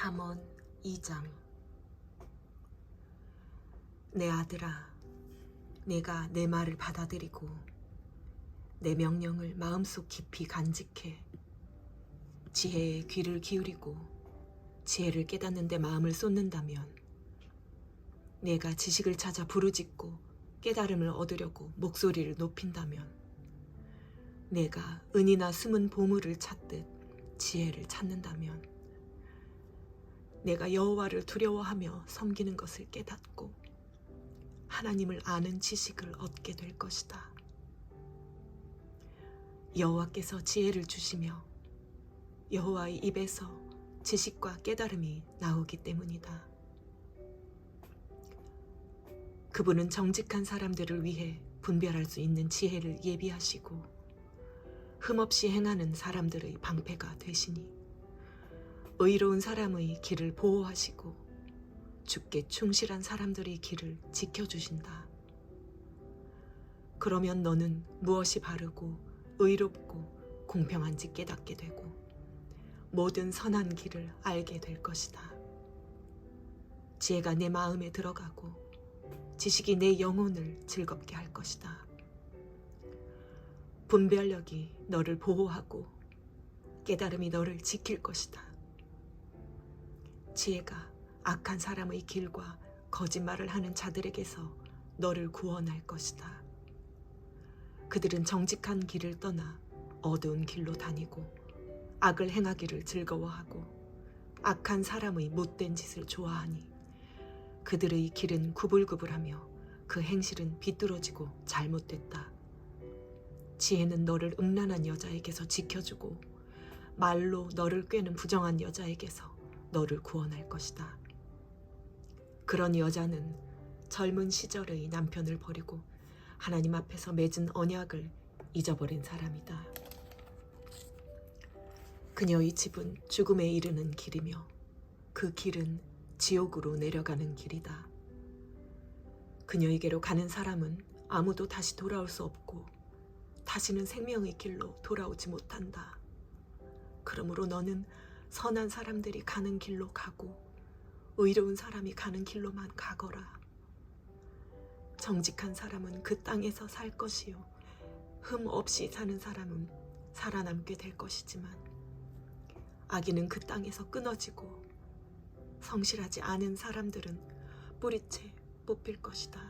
잠언 2장. 내 아들아 내가 내 말을 받아들이고 내 명령을 마음속 깊이 간직해 지혜에 귀를 기울이고 지혜를 깨닫는 데 마음을 쏟는다면 내가 지식을 찾아 부르짖고 깨달음을 얻으려고 목소리를 높인다면 내가 은이나 숨은 보물을 찾듯 지혜를 찾는다면 내가 여호와를 두려워하며 섬기는 것을 깨닫고 하나님을 아는 지식을 얻게 될 것이다. 여호와께서 지혜를 주시며 여호와의 입에서 지식과 깨달음이 나오기 때문이다. 그분은 정직한 사람들을 위해 분별할 수 있는 지혜를 예비하시고 흠없이 행하는 사람들의 방패가 되시니 의로운 사람의 길을 보호하시고 주께 충실한 사람들의 길을 지켜주신다. 그러면 너는 무엇이 바르고 의롭고 공평한지 깨닫게 되고 모든 선한 길을 알게 될 것이다. 지혜가 내 마음에 들어가고 지식이 내 영혼을 즐겁게 할 것이다. 분별력이 너를 보호하고 깨달음이 너를 지킬 것이다. 지혜가 악한 사람의 길과 거짓말을 하는 자들에게서 너를 구원할 것이다. 그들은 정직한 길을 떠나 어두운 길로 다니고 악을 행하기를 즐거워하고 악한 사람의 못된 짓을 좋아하니 그들의 길은 구불구불하며 그 행실은 비뚤어지고 잘못됐다. 지혜는 너를 음란한 여자에게서 지켜주고 말로 너를 꿰는 부정한 여자에게서 너를 구원할 것이다. 그런 여자는 젊은 시절의 남편을 버리고 하나님 앞에서 맺은 언약을 잊어버린 사람이다. 그녀의 집은 죽음에 이르는 길이며 그 길은 지옥으로 내려가는 길이다. 그녀에게로 가는 사람은 아무도 다시 돌아올 수 없고 다시는 생명의 길로 돌아오지 못한다. 그러므로 너는 선한 사람들이 가는 길로 가고 의로운 사람이 가는 길로만 가거라. 정직한 사람은 그 땅에서 살 것이요. 흠 없이 사는 사람은 살아남게 될 것이지만 악인은 그 땅에서 끊어지고 성실하지 않은 사람들은 뿌리채 뽑힐 것이다.